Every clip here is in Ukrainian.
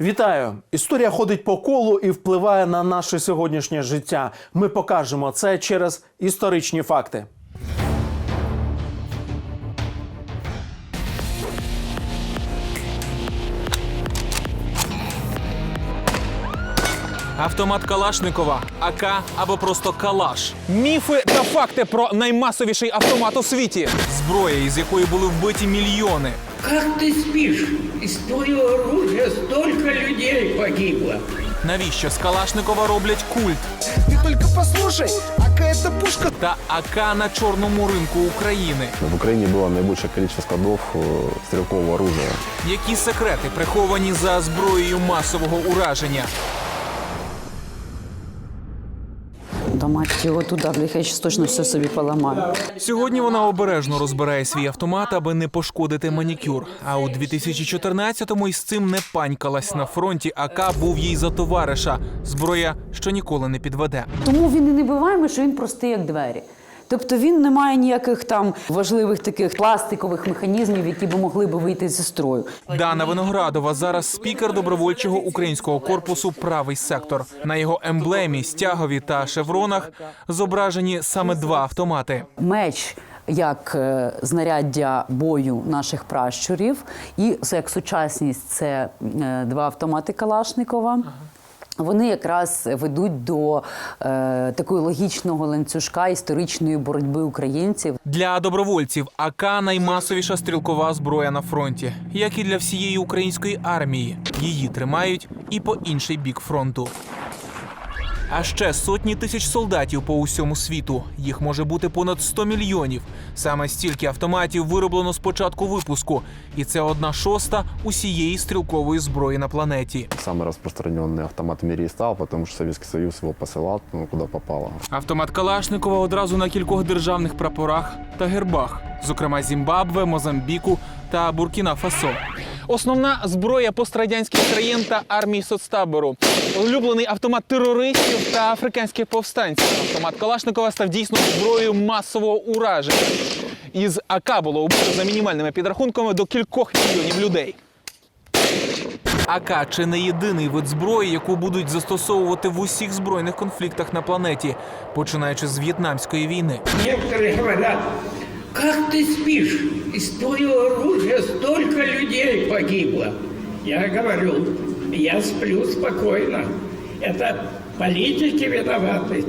Вітаю! Історія ходить по колу і впливає на наше сьогоднішнє життя. Ми покажемо це через історичні факти. Автомат Калашникова, АК або просто Калаш. Міфи та факти про наймасовіший автомат у світі. Зброя, із якої були вбиті мільйони. Как ты спишь? Из твоего оружия столько людей погибло. Навіщо з Калашникова роблять культ? Ты только послушай, ака это пушка. Та АК на чорному ринку України. В Украине было наибольшее количество складов э, стрелкового оружия. Які секрети приховані за зброєю масового ураження? Мать його туди, я точно все собі поламаю. Сьогодні вона обережно розбирає свій автомат, аби не пошкодити манікюр. А у 2014-му із цим не панькалась на фронті. АК був їй за товариша. Зброя, що ніколи не підведе. Тому він і не биваємо, що він простий, як двері. Тобто він не має ніяких там важливих таких пластикових механізмів, які б могли б вийти зі строю. Дана Виноградова зараз спікер добровольчого українського корпусу Правий сектор. На його емблемі, стягові та шевронах зображені саме два автомати. Меч як е, знаряддя бою наших пращурів, і як сучасність це е, два автомати Калашникова. Вони якраз ведуть до е, такої логічного ланцюжка історичної боротьби українців Для добровольців АК наймасовіша стрілкова зброя на фронті, як і для всієї української армії. Її тримають і по інший бік фронту. А ще сотні тисяч солдатів по усьому світу. Їх може бути понад 100 мільйонів. Саме стільки автоматів вироблено з початку випуску, і це одна шоста усієї стрілкової зброї на планеті. Самый распространенный автомат в мире и стал, потому что Советский Союз его посылал ну, куда попало. Автомат Калашникова одразу на кількох державних прапорах та гербах, зокрема Зімбабве, Мозамбіку та Буркіна Фасо. Основна зброя пострадянських країн та армії соцтабору. Улюблений автомат терористів та африканських повстанців. Автомат Калашникова став дійсно зброєю масового ураження. Із АК було убито за мінімальними підрахунками до кількох мільйонів людей. АК чи не єдиний вид зброї, яку будуть застосовувати в усіх збройних конфліктах на планеті, починаючи з в'єтнамської війни. Как ты спишь? Из твоего оружия столько людей погибло. Я говорю, я сплю спокойно. Это политики виноваты,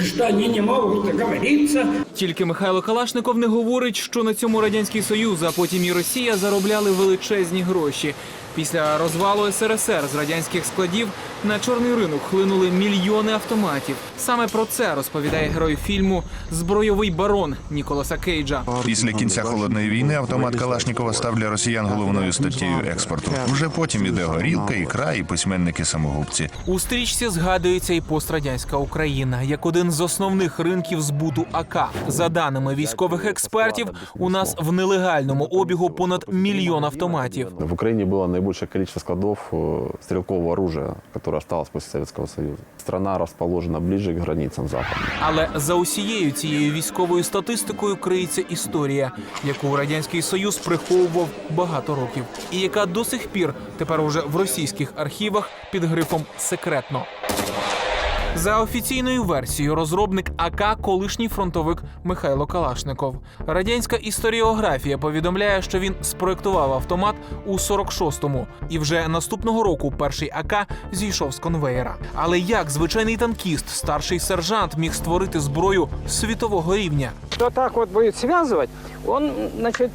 что они не могут договориться. Тільки Михайло Калашников не говорить, що на цьому радянський союз, а потім і Росія заробляли величезні гроші. Після розвалу СРСР з радянських складів на чорний ринок хлинули мільйони автоматів. Саме про це розповідає герой фільму Збройовий барон Ніколаса Кейджа. Після кінця холодної війни автомат Калашнікова став для росіян головною статтєю експорту. Вже потім іде горілка, ікра і письменники самогубці. У стрічці згадується і пострадянська Україна як один з основних ринків збуту АК. За даними військових експертів, у нас в нелегальному обігу понад мільйон автоматів. В Украине было наибольшее количество складов э, стрелкового оружия, которое осталась после Советского Союза. Страна расположена ближе к границам Запада. Але за усією цією військовою статистикою криється історія, яку радянський союз приховував багато років, і яка до сих пір тепер уже в російських архівах під грифом секретно. За офіційною версією, розробник АК колишній фронтовик Михайло Калашников. Радянська історіографія повідомляє, що він спроектував автомат у 46-му, і вже наступного року перший АК зійшов з конвеєра. Але як звичайний танкіст, старший сержант міг створити зброю світового рівня? кто так вот будет связывать, он, значит,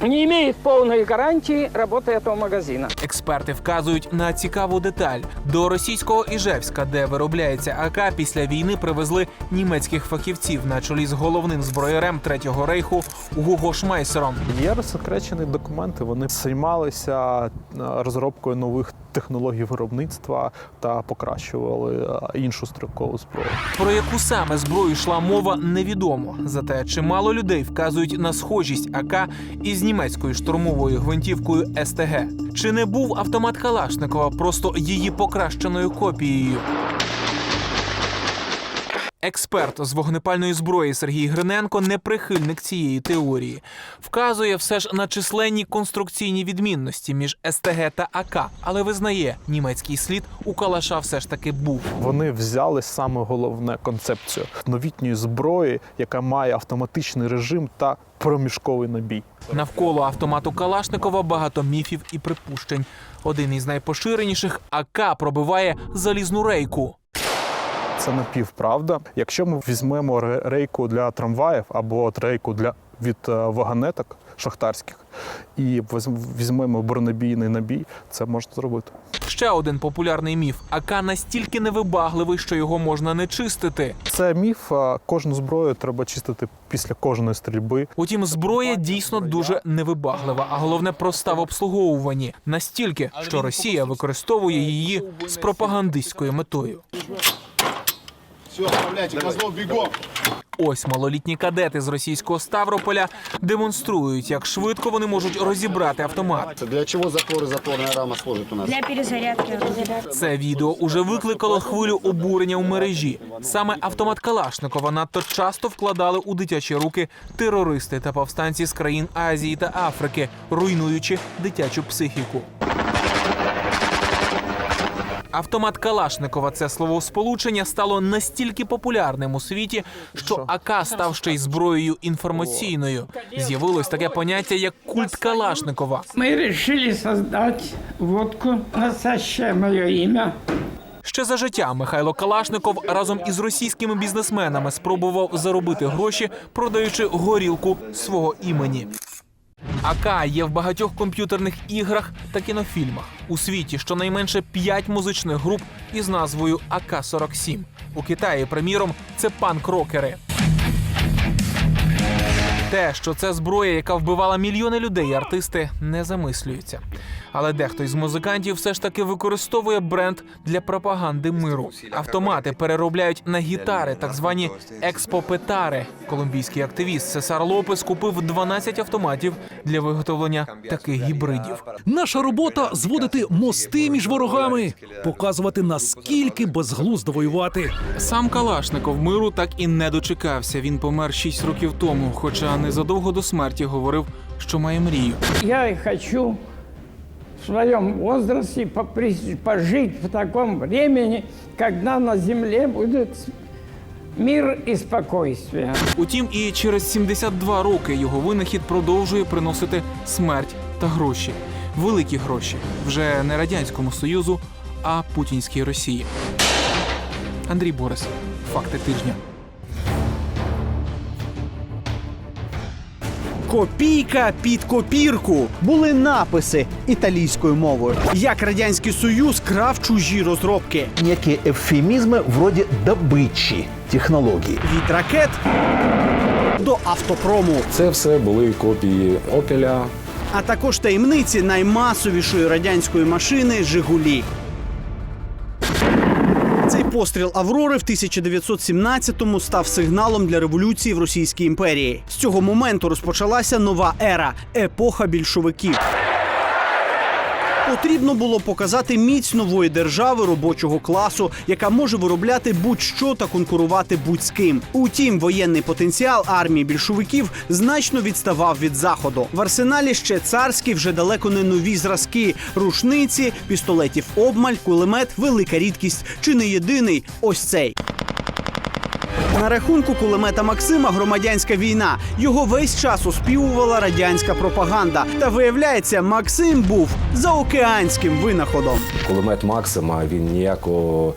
не имеет полной гарантии работы этого магазина. Експерти вказують на цікаву деталь. До російського Іжевська, де виробляється АК, після війни привезли німецьких фахівців на чолі з головним зброярем Третього рейху Гуго Шмайсером. Є розсекречені документи. Вони займалися е, розробкою нових технологій виробництва та покращували е, іншу стрілкову зброю. Про яку саме зброю йшла мова, невідомо. Зате чимало людей вказують на схожість АК із німецькою штурмовою гвинтівкою СТГ. Чи не був автомат Калашникова просто її покращеною копією? Експерт з вогнепальної зброї Сергій Гриненко не прихильник цієї теорії. Вказує все ж на численні конструкційні відмінності між СТГ та АК, але визнає, німецький слід у Калаша все ж таки був. Вони взяли саме головне концепцію новітньої зброї, яка має автоматичний режим та проміжковий набій. Навколо автомату Калашникова багато міфів і припущень. Один із найпоширеніших АК пробиває залізну рейку. Це напівправда. Якщо ми візьмемо ре- рейку для трамваїв або рейку для від е, вагонеток шахтарських і візьм- візьмемо бронебійний набій, це можна зробити. Ще один популярний міф: АК настільки невибагливий, що його можна не чистити. Це міф. Кожну зброю треба чистити після кожної стрільби. Утім, зброя дійсно дуже невибаглива, а головне проста в обслуговуванні настільки, що Росія використовує її з пропагандистською метою. Все, оставляйте, козлов, бегом. Ось малолітні кадети з російського Ставрополя демонструють, як швидко вони можуть розібрати автомат. Для чего затвор и затворная рама служит у нас? Для перезарядки. Це відео уже викликало хвилю обурення у мережі. Саме автомат Калашникова надто часто вкладали у дитячі руки терористи та повстанці з країн Азії та Африки, руйнуючи дитячу психіку. Автомат Калашникова це словосполучення стало настільки популярним у світі, що АК став ще й зброєю інформаційною. З'явилось таке поняття як культ Калашникова. Мы решили создать водку, носящее мое имя. Ще за життя Михайло Калашников разом із російськими бізнесменами спробував заробити гроші, продаючи горілку свого імені. АК є в багатьох комп'ютерних іграх та кінофільмах. У світі щонайменше п'ять музичних груп із назвою АК-47. У Китаї, приміром, це панк-рокери. Те, що це зброя, яка вбивала мільйони людей, артисти не замислюються. Але дехто із музикантів все ж таки використовує бренд для пропаганди миру. Автомати переробляють на гітари, так звані експопетари. Колумбійський активіст Сесар Лопес купив 12 автоматів для виготовлення таких гібридів. Наша робота зводити мости між ворогами, показувати наскільки безглуздо воювати. Сам Калашников миру так і не дочекався. Він помер 6 років тому, хоча незадовго до смерті говорив, що має мрію. Я хочу в своем возрасте пожить в таком времени, когда на земле будет мир и спокойствие. Утім, і через 72 роки його винахід продовжує приносити смерть та гроші. Великі гроші вже не радянському союзу, а путінській Росії. Андрій Борис, факти тижня. Копійка під копірку були написи італійською мовою. Як радянський союз крав чужі розробки Некие эвфемизмы вроде добычи технологий. від ракет до автопрому, Це все були копії Опеля, а також таємниці наймасовішої радянської машини Жигулі. Постріл Аврори в 1917-му став сигналом для революції в Російській імперії. З цього моменту розпочалася нова ера епоха більшовиків. Потрібно було показати міць нової держави робочого класу, яка може виробляти будь-що та конкурувати будь-з ким. Утім, воєнний потенціал армії більшовиків значно відставав від заходу. В арсеналі ще царські, вже далеко не нові зразки: рушниці, пістолетів обмаль, кулемет, велика рідкість чи не єдиний ось цей. На рахунку кулемета Максима громадянська війна. Його весь час оспівувала радянська пропаганда. Та виявляється, Максим був заокеанським винаходом. кулемет Максима. Він ніякого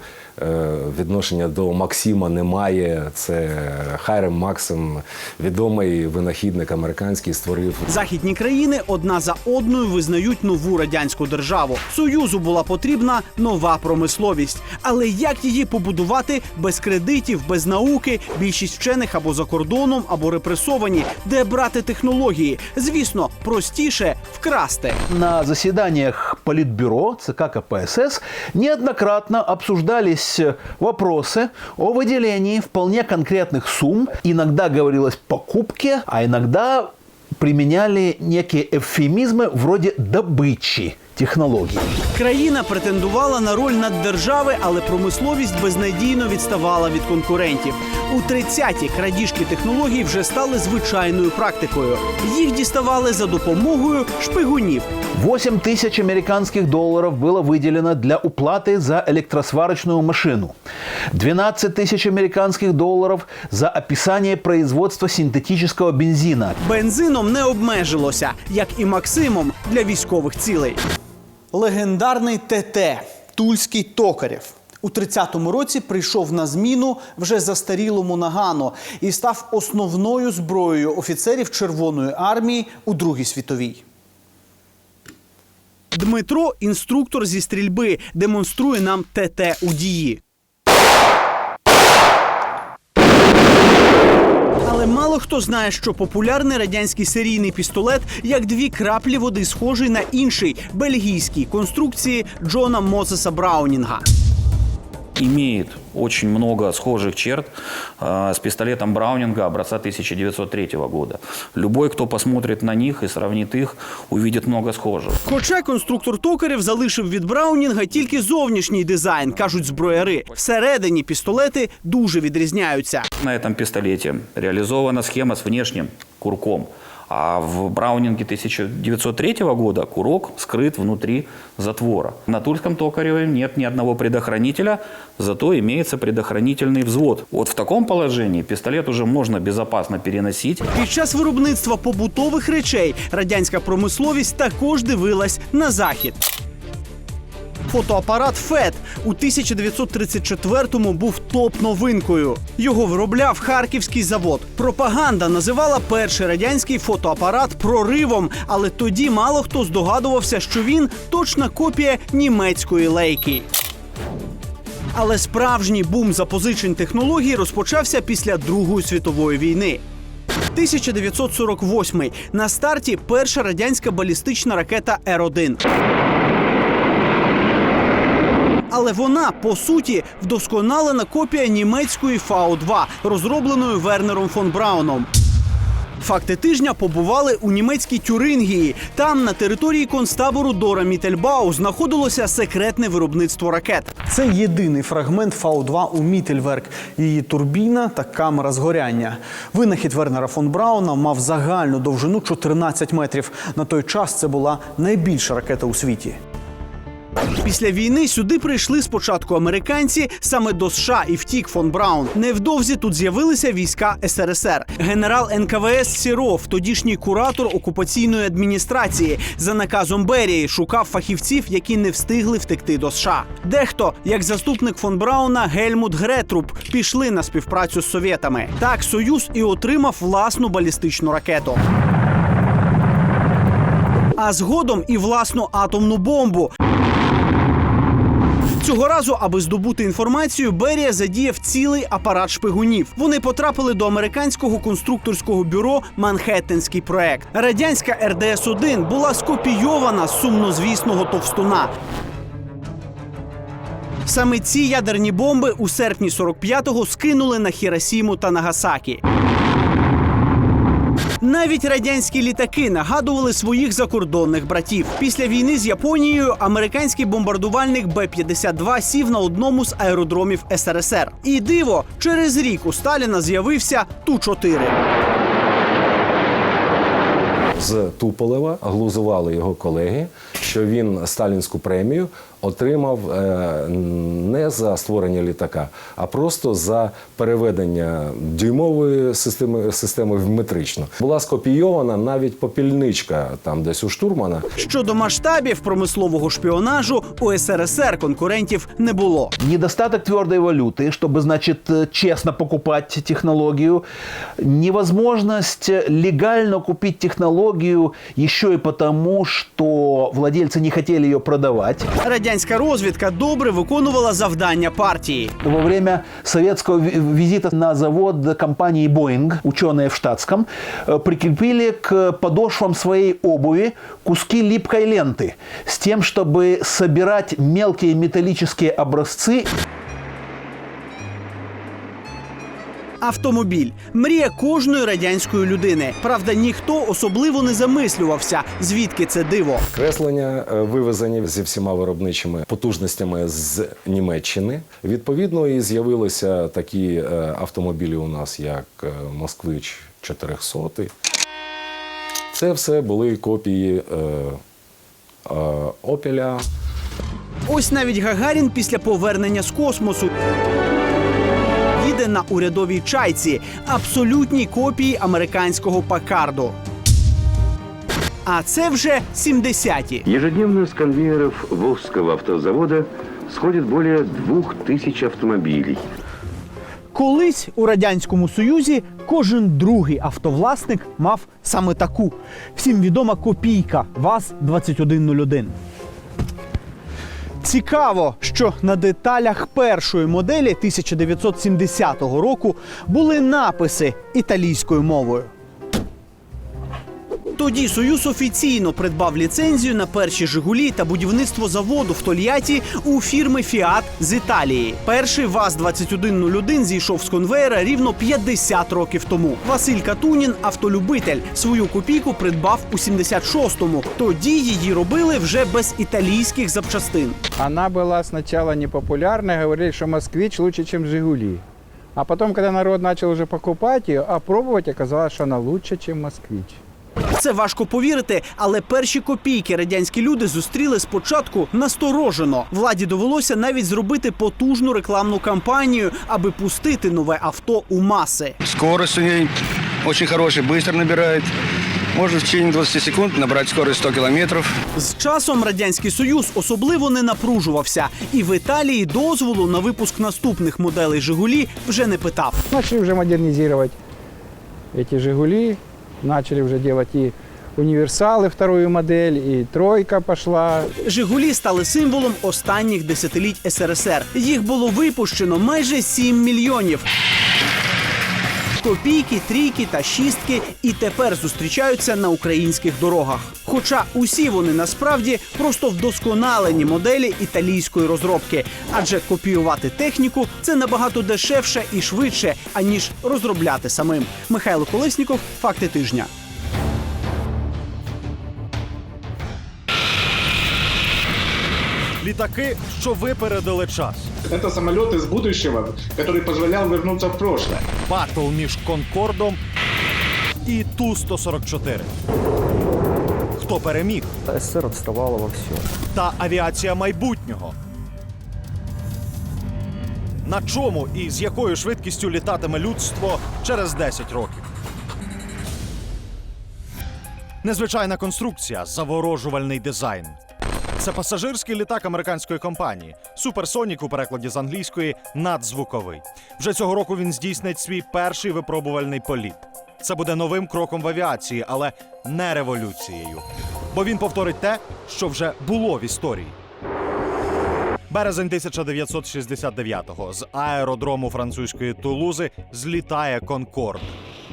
відношення до Максима не має. Це Хайрем Максим, відомий винахідник американський, створив Західні країни одна за одною визнають нову радянську державу. Союзу була потрібна нова промисловість. Але як її побудувати без кредитів, без науки? Більшість вчених або за кордоном, або репресовані. Де брати технології? Звісно, простіше вкрасти. На заседаниях Политбюро ЦК КПСС неоднократно обсуждались вопросы о выделении вполне конкретных сумм. Иногда говорилось покупке, а иногда применяли некие эвфемизмы вроде добычи технологий. Країна претендувала на роль наддержави, але промисловість безнадійно відставала від конкурентів. У 30-ті крадіжки технологій вже стали звичайною практикою. Їх діставали за допомогою шпигунів. 8 тысяч американских долларов было выделено для уплаты за электросварочную машину. 12 тысяч американских долларов за описание производства синтетического бензина. Бензином не обмежилося, як і Максимом для військових цілей. Легендарний ТТ Тульський токарєв. У 30-му році прийшов на зміну вже застарілому нагану і став основною зброєю офіцерів Червоної армії у Другій світовій. Дмитро, інструктор зі стрільби, демонструє нам ТТ у дії. Мало хто знає, що популярний радянський серійний пістолет як дві краплі води схожий на інший бельгійський конструкції Джона Мозеса Браунінга. Имеет очень много схожих черт э, с пистолетом Браунинга образца 1903 года. Любой, кто посмотрит на них и сравнит их, увидит много схожего. Хоча конструктор токарів залишив від Браунінга тільки зовнішній дизайн, кажуть зброяри. Всередині пістолети дуже відрізняються. На этом пистолете реализована схема с внешним курком. А в Браунинге 1903 года курок скрыт внутри затвора. На Тульском токареве нет ни одного предохранителя, зато имеется предохранительный взвод. Вот в таком положении пистолет уже можно безопасно переносить. Під час виробництва побутових речей радянська промисловість також дивилась на захід. Фотоапарат ФЕД у 1934-му був топ-новинкою. Його виробляв харківський завод. Пропаганда називала перший радянський фотоапарат проривом, але тоді мало хто здогадувався, що він точна копія німецької лейки. Але справжній бум запозичень технологій розпочався після Другої світової війни. 1948 на старті перша радянська балістична ракета Р-1. Але вона по суті вдосконалена копія німецької Фау-2, розробленої Вернером фон Брауном. Факти тижня побували у німецькій Тюрингії. Там, на території концтабору Дора Мітельбау, знаходилося секретне виробництво ракет. Це єдиний фрагмент Фау-2 у Мітельверк. Її турбіна та камера згоряння. Винахід Вернера фон Брауна мав загальну довжину 14 метрів. На той час це була найбільша ракета у світі. Після війни сюди прийшли спочатку американці саме до США і втік фон Браун. Невдовзі тут з'явилися війська СРСР. Генерал НКВС Сіров, тодішній куратор окупаційної адміністрації, за наказом Берії шукав фахівців, які не встигли втекти до США. Дехто, як заступник фон Брауна Гельмут Гретруп, пішли на співпрацю з совєтами. Так Союз і отримав власну балістичну ракету. А згодом і власну атомну бомбу. Цього разу, аби здобути інформацію, Берія задіяв цілий апарат шпигунів. Вони потрапили до американського конструкторського бюро Манхеттенський проект. Радянська РДС 1 була скопійована з сумнозвісного товстуна. Саме ці ядерні бомби у серпні 45-го скинули на Хіросіму та Нагасакі. Навіть радянські літаки нагадували своїх закордонних братів. Після війни з Японією американський бомбардувальник Б-52 сів на одному з аеродромів СРСР. І диво, через рік у Сталіна з'явився Ту-4. З Туполева глузували його колеги, що він сталінську премію отримав е, не за створення літака, а просто за переведення дюймової системи системи в метричну. Була скопійована навіть попільничка там десь у штурмана. Щодо масштабів промислового шпіонажу у СРСР конкурентів не було. Недостаток твердой валюты, чтобы, значит, э, честно покупать технологию, невозможность легально купить технологию еще и потому, что владельцы не хотели ее продавать. Радянська розвідка добре виконувала завдання партії. Во время советского ви- визита на завод компании Boeing ученые в штатском э, прикрепили к подошвам своей обуви куски липкой ленты с тем, чтобы собирать мелкие металлические образцы Автомобіль мрія кожної радянської людини. Правда, ніхто особливо не замислювався, звідки це диво. Креслення е, вивезені зі всіма виробничими потужностями з Німеччини. Відповідно, і з'явилися такі е, автомобілі у нас, як е, Москвич 400. Це все були копії е, е, Опеля. Ось навіть Гагарін після повернення з космосу. На урядовій чайці, абсолютній копії американського Пакарду. А це вже 70-ті. Ежедневно с конвейеров Волжского автозавода сходит более двух тысяч автомобилей. Колись у радянському союзі кожен другий автовласник мав саме таку всім відома копійка ВАЗ 2101. Цікаво, що на деталях першої моделі 1970 року були написи італійською мовою. Тоді Союз офіційно придбав ліцензію на перші Жигулі та будівництво заводу в Тольятті у фірми Фіат з Італії. Перший ВАЗ-2101 зійшов з конвейера рівно 50 років тому. Василь Катунін, автолюбитель, свою копійку придбав у 76-му. Тоді її робили вже без італійських запчастин. Она была сначала непопулярна, говорили, что «Москвич» лучше, чем «Жигули». А потом, когда народ начал уже покупать ее, а пробовать, оказалось, что она лучше, чем «Москвич». Це важко повірити, але перші копійки радянські люди зустріли спочатку насторожено. Владі довелося навіть зробити потужну рекламну кампанію, аби пустити нове авто у маси. Скорость у ней очень хорошая, быстро набирает. Можно в течение 20 секунд набрать скорость 100 километров. З часом радянський союз особливо не напружувався, і в Італії дозволу на випуск наступних моделей Жигулі вже не питав. Начали уже модернизировать эти «Жигули», начали вже делать і універсали, вторую модель, і тройка пішла. Жигулі стали символом останніх десятиліть СРСР. Їх було випущено майже 7 мільйонів. Копійки, трійки та шістки і тепер зустрічаються на українських дорогах. Хоча усі вони насправді просто вдосконалені моделі італійської розробки, адже копіювати техніку це набагато дешевше і швидше, аніж розробляти самим. Михайло Колесніков, факти тижня. Літаки, що випередили час. Это самолет из будущего, который позволял вернуться в прошлое. Батл між Конкордом і Ту-144. Хто переміг? СССР отставала во всем. Та авіація майбутнього. На чому і з якою швидкістю літатиме людство через 10 років? Незвичайна конструкція, заворожувальний дизайн. Це пасажирський літак американської компанії. Суперсонік у перекладі з англійської надзвуковий. Вже цього року він здійснить свій перший випробувальний політ. Це буде новим кроком в авіації, але не революцією. Бо він повторить те, що вже було в історії. Березень 1969-го з аеродрому французької Тулузи злітає Конкорд.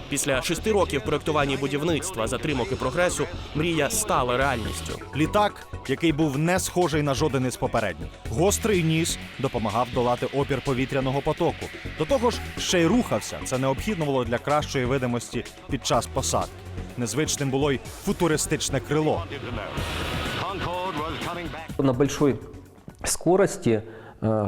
Після шести років проєктування і будівництва, затримок і прогресу, мрія стала реальністю. Літак, який був не схожий на жоден із попередніх. Гострий ніс допомагав долати опір повітряного потоку. До того ж, ще й рухався. Це необхідно було для кращої видимості під час посадки. Незвичним було й футуристичне крило. На большой скорости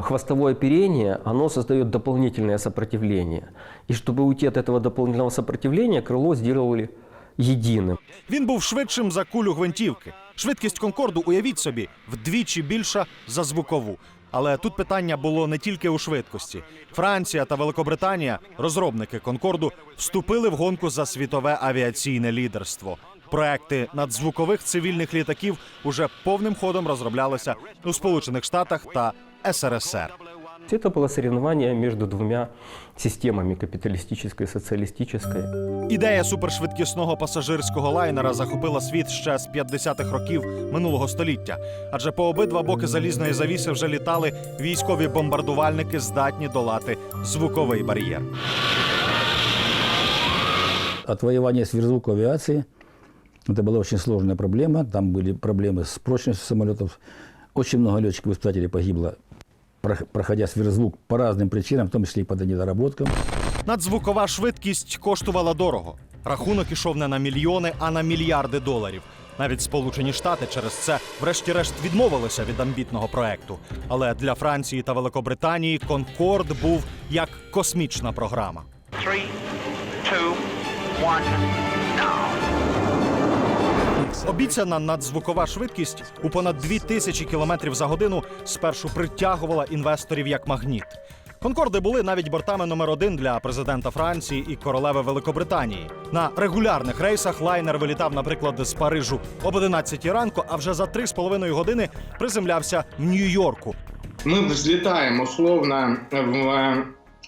хвостовое оперение, оно создает дополнительное сопротивление. И чтобы уйти от этого дополнительного сопротивления, крыло сделали единым. Він був швидшим за кулю гвинтівки. Швидкість Конкорду, уявіть собі, вдвічі більша за звукову. Але тут питання було не тільки у швидкості. Франція та Великобританія, розробники Конкорду, вступили в гонку за світове авіаційне лідерство. Проекти надзвукових цивільних літаків уже повним ходом розроблялися у Сполучених Штатах та СРСР. Это было соревнование между двумя системами капиталистической и социалистической. Ідея супершвидкісного пасажирського лайнера захопила світ ще з 50-х років минулого століття, адже по обидва боки залізної завіси вже літали військові бомбардувальники, здатні долати звуковий бар'єр. Отвоевание сверхзвуковой авиации – это была очень сложная проблема. Там были проблемы с прочностью самолетов. Очень много летчиков-испытателей погибло, прох- проходя сверхзвук по разным причинам, в том числе и по недоработкам. Надзвукова швидкість коштувала дорого. Рахунок ішов не на мільйони, а на мільярди доларів. Навіть Сполучені Штати через це, врешті-решт, відмовилися від амбітного проекту. Але для Франції та Великобританії Конкорд був як космічна програма. Обіцяна надзвукова швидкість у понад 2000 км за годину спершу притягувала інвесторів як магніт. Конкорди були навіть бортами номер один для президента Франції і королеви Великобританії. На регулярних рейсах лайнер вилітав, наприклад, з Парижу об 11 ранку, а вже за 3,5 години приземлявся в Нью-Йорку. Мы взлетаем условно в э,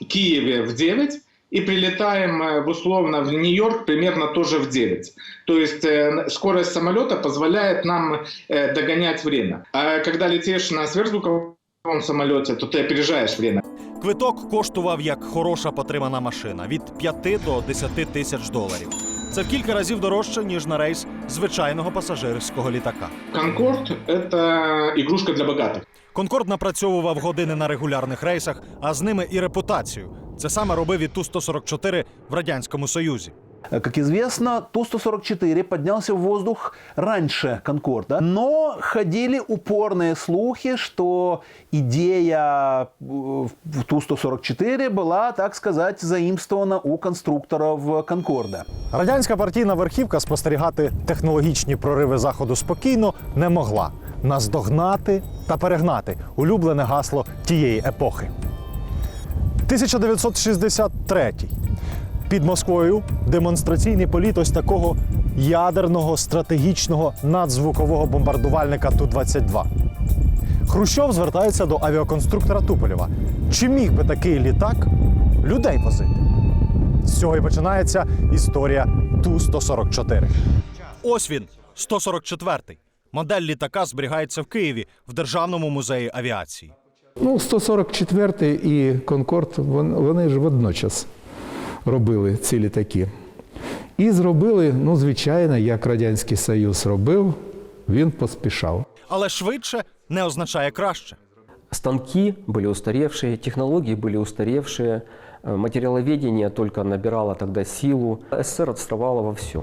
Киеве в 9 и прилетаем э, в условно в Нью-Йорк примерно тоже в 9. То есть э, скорость самолета позволяет нам э, догонять время. А когда летишь на сверхзвуковом самолете, то ты опережаешь время. Квиток коштував як хороша потримана машина від 5 до 10 тисяч доларів. Це в кілька разів дорожче ніж на рейс звичайного пасажирського літака. Конкорд – это игрушка для богатых. Конкорд напрацьовував години на регулярних рейсах, а з ними і репутацію. Це саме робив і Ту-144 в радянському союзі. Э, Как известно, Ту-144 поднялся в воздух раньше Конкорда, но ходили упорные слухи, что идея э, в Ту-144 была, так сказать, заимствована у конструкторов Конкорда. Радянська партійна верхівка спостерігати технологічні прориви заходу спокійно не могла. Наздогнати та перегнати улюблене гасло тієї епохи. 1963. Під Москвою демонстраційний політ ось такого ядерного стратегічного надзвукового бомбардувальника Ту-22. Хрущов звертається до авіаконструктора Туполєва. Чи міг би такий літак людей возити? З цього і починається історія Ту-144. Ось він, 144-й. Модель літака зберігається в Києві в Державному музеї авіації. Ну, 144 і Конкорд, вон- вони ж водночас робили ці літаки. І зробили, ну, звичайно, як Радянський Союз робив, він поспішав. Але швидше не означає краще. Станки были устаревшие, технологии были устаревшие, э, материаловедение только набирало тогда силу. СССР отставало во всем.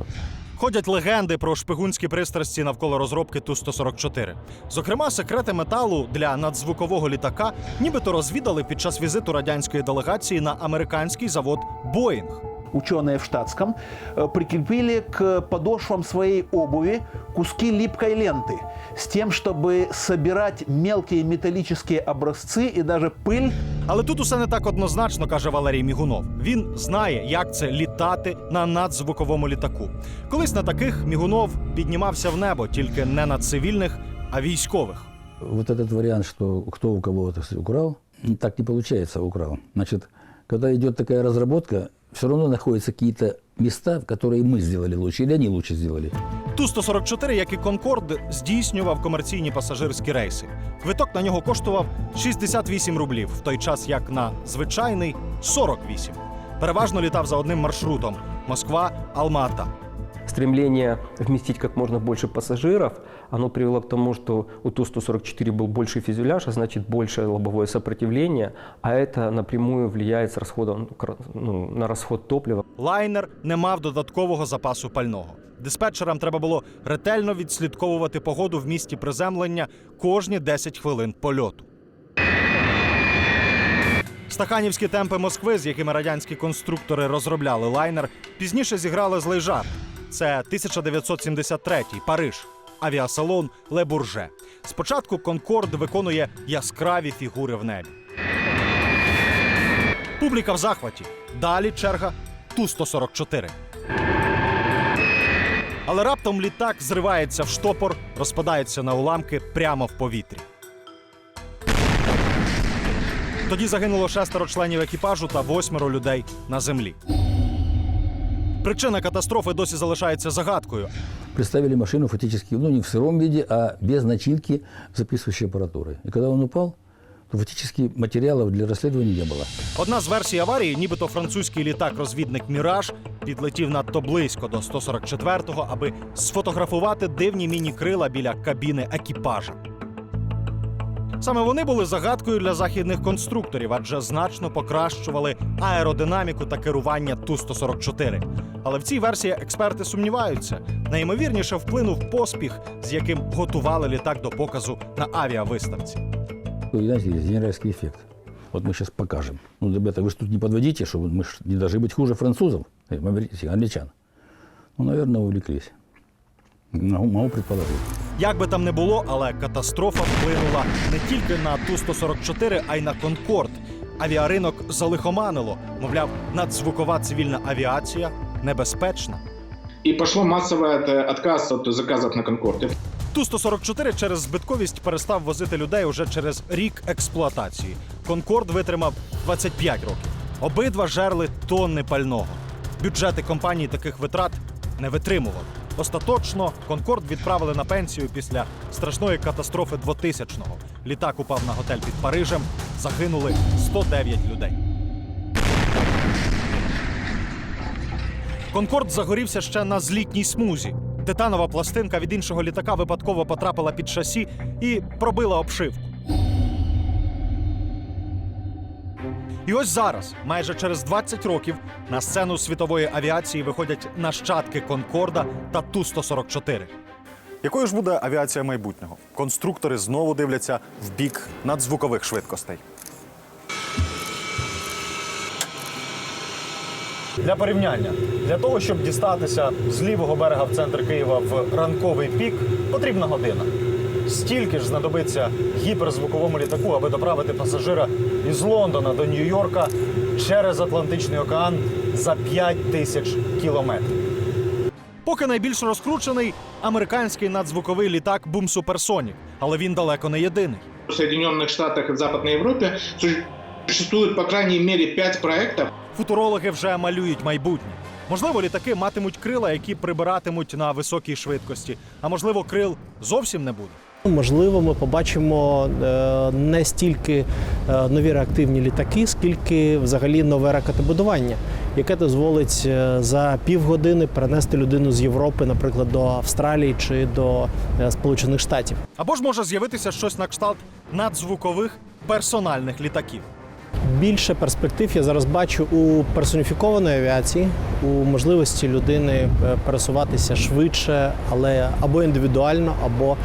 Ходять легенди про шпигунські пристрасті навколо розробки Ту-144. Зокрема, секрети металу для надзвукового літака нібито розвідали під час візиту радянської делегації на американський завод Боїнг. Ученые в штатском э, прикрепили к подошвам своей обуви куски липкой ленты с тем, чтобы собирать мелкие металлические образцы и даже пыль Але тут усе не так однозначно, каже Валерій Мігунов. Він знає, як це літати на надзвуковому літаку. Колись на таких Мігунов піднімався в небо, тільки не на цивільних, а військових. Вот этот вариант, что кто у кого так украл, так не получается украл. Значит, когда идет такая разработка, все равно находятся какие-то места, которые мы сделали лучше, или они лучше сделали. Ту-144, як і Конкорд, здійснював комерційні пасажирські рейси. Квиток на нього коштував 68 рублів, в той час як на звичайний 48. Переважно літав за одним маршрутом: Москва, Алма-Ата. Стремление вместить как можно больше пассажиров, оно привело к тому, что у Ту-144 был больше фюзеляж, а значит большее лобовое сопротивление, а это напрямую влияет с расходом, ну, на расход топлива. Лайнер не мав додаткового запасу пального. Диспетчерам треба було ретельно відслідковувати погоду в місті приземлення кожні 10 хвилин польоту. Стаханівські темпи Москви, з якими радянські конструктори розробляли лайнер, пізніше зіграли злий жарт. Це 1973 Париж. Авіасалон Ле Бурже. Спочатку Конкорд виконує яскраві фігури в небі. Публіка в захваті. Далі черга Ту-144. Але раптом літак зривається в штопор, розпадається на уламки прямо в повітрі. Тоді загинуло шестеро членів екіпажу та восьмеро людей на землі. Причина катастрофи досі залишається загадкою. Представили машину фактически, ну не в сыром виде, а без начинки записывающей аппаратуры. И когда он упал, то фактически материалов для расследования не было. Одна з версій аварії, нібито французький літак-розвідник Міраж підлетів надто близько до 144-го, аби сфотографувати дивні міні-крила біля кабіни екіпажа. Саме вони були загадкою для західних конструкторів, адже значно покращували аеродинаміку та керування Ту-144. Але в цій версії експерти сумніваються. Найімовірніше вплинув поспіх, з яким готували літак до показу на авіавиставці. Вы знаете, есть генеральский эффект. Вот мы сейчас покажем. Ну, ребята, вы же тут не подводите, чтобы мы ж не должны быть хуже французов, э, американцев, англичан. Ну, наверное, увлеклись. Могу, могу предположить. Як би там не було, але катастрофа вплинула не тільки на Ту-144, а й на Конкорд. Авіаринок залихоманило. Мовляв, надзвукова цивільна авіація небезпечна. И пошло массовый от- отказ от заказов на Конкорде. Ту-144 через збитковість перестав возити людей уже через рік експлуатації. Конкорд витримав 25 років. Обидва жерли тонни пального. Бюджети компаній таких витрат не витримували. Остаточно Конкорд відправили на пенсію після страшної катастрофи 2000-го. Літак упав на готель під Парижем. Загинули 109 людей. Конкорд загорівся ще на злітній смузі. Титанова пластинка від іншого літака випадково потрапила під шасі і пробила обшивку. І ось зараз, майже через 20 років, на сцену світової авіації виходять нащадки Конкорда та Ту-144. Якою ж буде авіація майбутнього? Конструктори знову дивляться в бік надзвукових швидкостей. Для порівняння, для того, щоб дістатися з лівого берега в центр Києва в ранковий пік, потрібна година. Стільки ж знадобиться гіперзвуковому літаку, аби доправити пасажира із Лондона до Нью-Йорка через Атлантичний океан за 5 тисяч кілометрів. Поки найбільш розкручений американський надзвуковий літак Boom Supersonic, але він далеко не єдиний. В Соединенных Штатах и в Западной Европе существует, по крайней мере, пять проектов. Футурологи вже малюють майбутнє. Можливо, літаки матимуть крила, які прибиратимуть на високій швидкості, а можливо, крил зовсім не буде. Можливо, ми побачимо е, не стільки е, нові реактивні літаки, скільки взагалі нове ракетобудування, яке дозволить е, за півгодини перенести людину з Європи, наприклад, до Австралії чи до Сполучених Штатів. Або ж може з'явитися щось на кшталт надзвукових персональних літаків. Більше перспектив я зараз бачу у персоніфікованої авіації, у можливості людини е, пересуватися швидше, але або індивідуально, або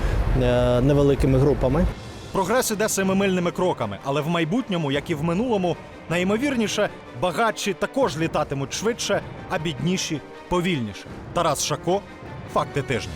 е, невеликими групами. Прогрес іде семимильними кроками, але в майбутньому, як і в минулому, найімовірніше, багатші також літатимуть швидше, а бідніші повільніше. Тарас Шако, факти тижня.